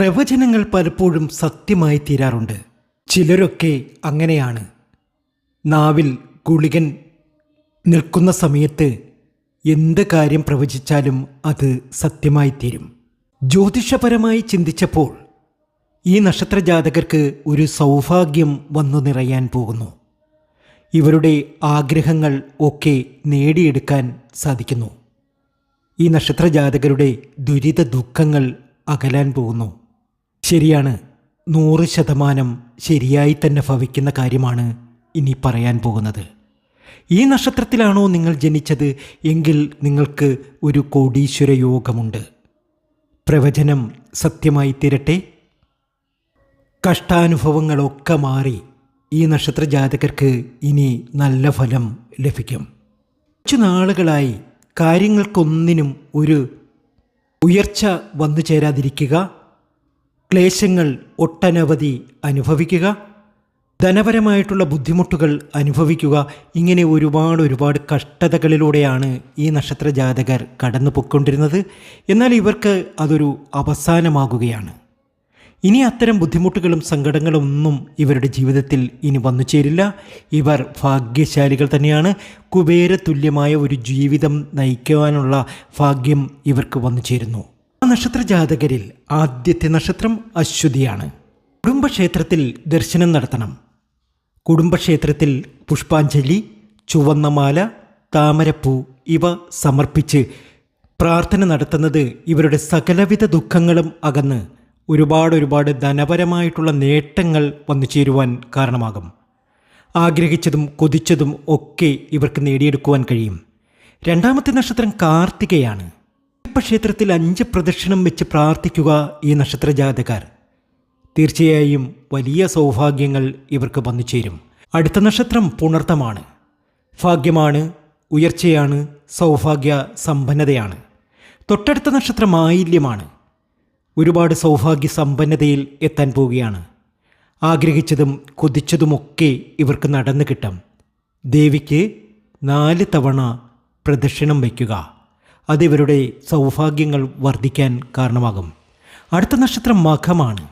പ്രവചനങ്ങൾ പലപ്പോഴും സത്യമായി തീരാറുണ്ട്. ചിലരൊക്കെ അങ്ങനെയാണ്. നാവിൽ ഗുളികൻ നിൽക്കുന്ന സമയത്ത് എന്ത് കാര്യം പ്രവചിച്ചാലും അത് സത്യമായി തീരും. ജ്യോതിഷപരമായി ചിന്തിച്ചപ്പോൾ ഈ നക്ഷത്രജാതകർക്ക് ഒരു സൗഭാഗ്യം വന്നു നിറയാൻ പോകുന്നു. ഇവരുടെ ആഗ്രഹങ്ങൾ ഒക്കെ നേടിയെടുക്കാൻ സാധിക്കുന്നു. ഈ നക്ഷത്രജാതകരുടെ ദുരിത ദുഃഖങ്ങൾ അകലാൻ പോകുന്നു. ശരിയാണ്. നൂറ് ശതമാനം ശരിയായി തന്നെ ഭവിക്കുന്ന കാര്യമാണ് ഇനി പറയാൻ പോകുന്നത്. ഈ നക്ഷത്രത്തിലാണോ നിങ്ങൾ ജനിച്ചത് എങ്കിൽ നിങ്ങൾക്ക് ഒരു കോടീശ്വര യോഗമുണ്ട്. പ്രവചനം സത്യമായി തീരട്ടെ? കഷ്ടാനുഭവങ്ങളൊക്കെ മാറി ഈ നക്ഷത്ര ജാതകർക്ക് ഇനി നല്ല ഫലം ലഭിക്കും. കുറച്ചു നാളുകളായി കാര്യങ്ങൾക്കൊന്നിനും ഒരു ഉയർച്ച വന്നു ചേരാതിരിക്കുക ക്ലേശങ്ങൾ ഒട്ടനവധി അനുഭവിക്കുക. ധനപരമായിട്ടുള്ള ബുദ്ധിമുട്ടുകൾ അനുഭവിക്കുക. ഇങ്ങനെ ഒരുപാട് ഒരുപാട് കഷ്ടതകളിലൂടെയാണ് ഈ നക്ഷത്ര ജാതകർ കടന്നു പൊയ്ക്കൊണ്ടിരുന്നത് എന്നാൽ ഇവർക്ക് അതൊരു അവസാനമാകുകയാണ്. ഇനി അത്തരം ബുദ്ധിമുട്ടുകളും സങ്കടങ്ങളും ഒന്നും ഇവരുടെ ജീവിതത്തിൽ ഇനി വന്നു ചേരില്ല. ഇവർ ഭാഗ്യശാലികൾ തന്നെയാണ്. കുബേര തുല്യമായ ഒരു ജീവിതം നയിക്കുവാനുള്ള ഭാഗ്യം ഇവർക്ക് വന്നു ചേരുന്നു. നക്ഷത്ര ജാതകരിൽ ആദ്യത്തെ നക്ഷത്രം അശ്വതിയാണ്. കുടുംബക്ഷേത്രത്തിൽ ദർശനം നടത്തണം. കുടുംബക്ഷേത്രത്തിൽ പുഷ്പാഞ്ജലി ചുവന്നമാല താമരപ്പൂ ഇവ സമർപ്പിച്ച് പ്രാർത്ഥന നടത്തുന്നത് ഇവരുടെ സകലവിധ ദുഃഖങ്ങളും അകന്ന് ഒരുപാട് ഒരുപാട് ധനപരമായിട്ടുള്ള നേട്ടങ്ങൾ വന്നു ചേരുവാൻ കാരണമാകും. ആഗ്രഹിച്ചതും കൊതിച്ചതും ഒക്കെ ഇവർക്ക് നേടിയെടുക്കുവാൻ കഴിയും. രണ്ടാമത്തെ നക്ഷത്രം കാർത്തികയാണ്. ക്ഷേത്രത്തിൽ അഞ്ച് പ്രദക്ഷിണം വെച്ച് പ്രാർത്ഥിക്കുക ഈ നക്ഷത്ര ജാതകർ തീർച്ചയായും വലിയ സൗഭാഗ്യങ്ങൾ ഇവർക്ക് വന്നു ചേരും. അടുത്ത നക്ഷത്രം പുണർത്തമാണ്. ഭാഗ്യമാണ് ഉയർച്ചയാണ് സൗഭാഗ്യ സമ്പന്നതയാണ്. തൊട്ടടുത്ത നക്ഷത്രം ആയില്യമാണ് ഒരുപാട് സൗഭാഗ്യ സമ്പന്നതയിൽ എത്താൻ പോവുകയാണ്. ആഗ്രഹിച്ചതും കൊതിച്ചതുമൊക്കെ ഇവർക്ക് നടന്നു കിട്ടും. ദേവിക്ക് നാല് തവണ പ്രദക്ഷിണം വയ്ക്കുക. അതിവരുടെ സൗഭാഗ്യങ്ങൾ വർദ്ധിക്കാൻ കാരണമാകും. അടുത്ത നക്ഷത്രം മഖമാണ്.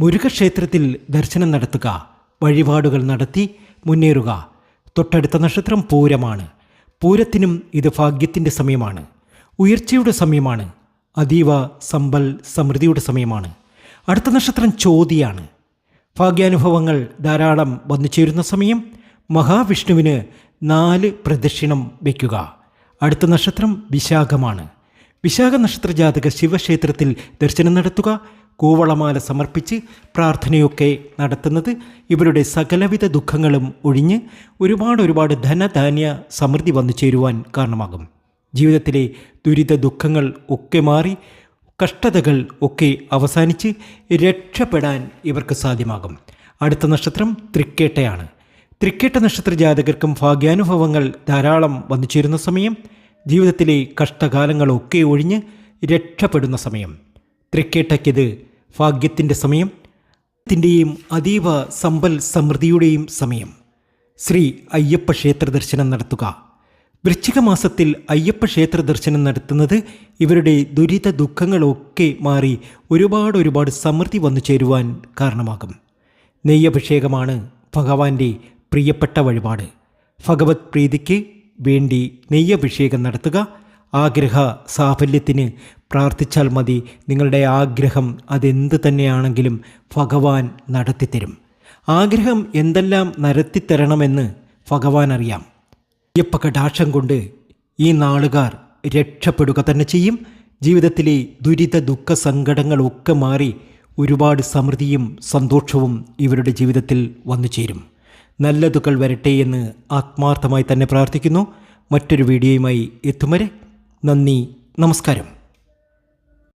മുരുകക്ഷേത്രത്തിൽ ദർശനം നടത്തുക വഴിപാടുകൾ നടത്തി മുന്നേറുക. തൊട്ടടുത്ത നക്ഷത്രം പൂരമാണ്. പൂരത്തിനും ഇത് ഭാഗ്യത്തിന്റെ സമയമാണ്. ഉയർച്ചയുടെ സമയമാണ്. അതീവ സമ്പൽ സമൃദ്ധിയുടെ സമയമാണ്. അടുത്ത നക്ഷത്രം ചോതിയാണ്. ഭാഗ്യാനുഭവങ്ങൾ ധാരാളം വന്നു ചേരുന്ന സമയം മഹാവിഷ്ണുവിന് നാല് പ്രദക്ഷിണം വയ്ക്കുക. അടുത്ത നക്ഷത്രം വിശാഖമാണ്. വിശാഖ നക്ഷത്ര ജാതക ശിവക്ഷേത്രത്തിൽ ദർശനം നടത്തുക കൂവളമാല സമർപ്പിച്ച് പ്രാർത്ഥനയൊക്കെ നടത്തുന്നത് ഇവരുടെ സകലവിധ ദുഃഖങ്ങളും ഒഴിഞ്ഞ് ഒരുപാട് ഒരുപാട് ധനധാന്യ സമൃദ്ധി വന്നു ചേരുവാൻ കാരണമാകും. ജീവിതത്തിലെ ദുരിത ദുഃഖങ്ങൾ ഒക്കെ മാറി കഷ്ടതകൾ ഒക്കെ അവസാനിച്ച് രക്ഷപ്പെടാൻ ഇവർക്ക് സാധ്യമാകും. അടുത്ത നക്ഷത്രം തൃക്കേട്ടയാണ്. തൃക്കേട്ട നക്ഷത്ര ജാതകർക്കും ഭാഗ്യാനുഭവങ്ങൾ ധാരാളം വന്നു ചേരുന്ന സമയം ജീവിതത്തിലെ കഷ്ടകാലങ്ങളൊക്കെ ഒഴിഞ്ഞ് രക്ഷപ്പെടുന്ന സമയം. തൃക്കേട്ടയ്ക്കിത് ഭാഗ്യത്തിന്റെ സമയം. ത്തിന്റെയും അതീവ സമ്പൽ സമൃദ്ധിയുടെയും സമയം. ശ്രീ അയ്യപ്പ ക്ഷേത്ര ദർശനം നടത്തുക. വൃശ്ചിക മാസത്തിൽ അയ്യപ്പ ക്ഷേത്ര ദർശനം നടത്തുന്നത് ഇവരുടെ ദുരിത ദുഃഖങ്ങളൊക്കെ മാറി ഒരുപാട് ഒരുപാട് സമൃദ്ധി വന്നു ചേരുവാൻ കാരണമാകും. നെയ്യഭിഷേകമാണ് ഭഗവാന്റെ പ്രിയപ്പെട്ട വഴിപാട്. ഭഗവത് പ്രീതിക്ക് വേണ്ടി നെയ്യഭിഷേകം നടത്തുക. ആഗ്രഹ സാഫല്യത്തിന് പ്രാർത്ഥിച്ചാൽ മതി. നിങ്ങളുടെ ആഗ്രഹം അതെന്ത് തന്നെയാണെങ്കിലും ഭഗവാൻ നടത്തിത്തരും. ആഗ്രഹം എന്തെല്ലാം നടത്തിത്തരണമെന്ന് ഭഗവാൻ അറിയാം. അയ്യപ്പ കടാക്ഷം കൊണ്ട് ഈ നാളുകാർ രക്ഷപ്പെടുക തന്നെ ചെയ്യും. ജീവിതത്തിലെ ദുരിത ദുഃഖ സങ്കടങ്ങളൊക്കെ മാറി ഒരുപാട് സമൃദ്ധിയും സന്തോഷവും ഇവരുടെ ജീവിതത്തിൽ വന്നു ചേരും നല്ലതുകൾ വരട്ടെ എന്ന് ആത്മാർത്ഥമായി തന്നെ പ്രാർത്ഥിക്കുന്നു. മറ്റൊരു വീഡിയോയുമായി എത്തും വരെ നന്ദി നമസ്കാരം.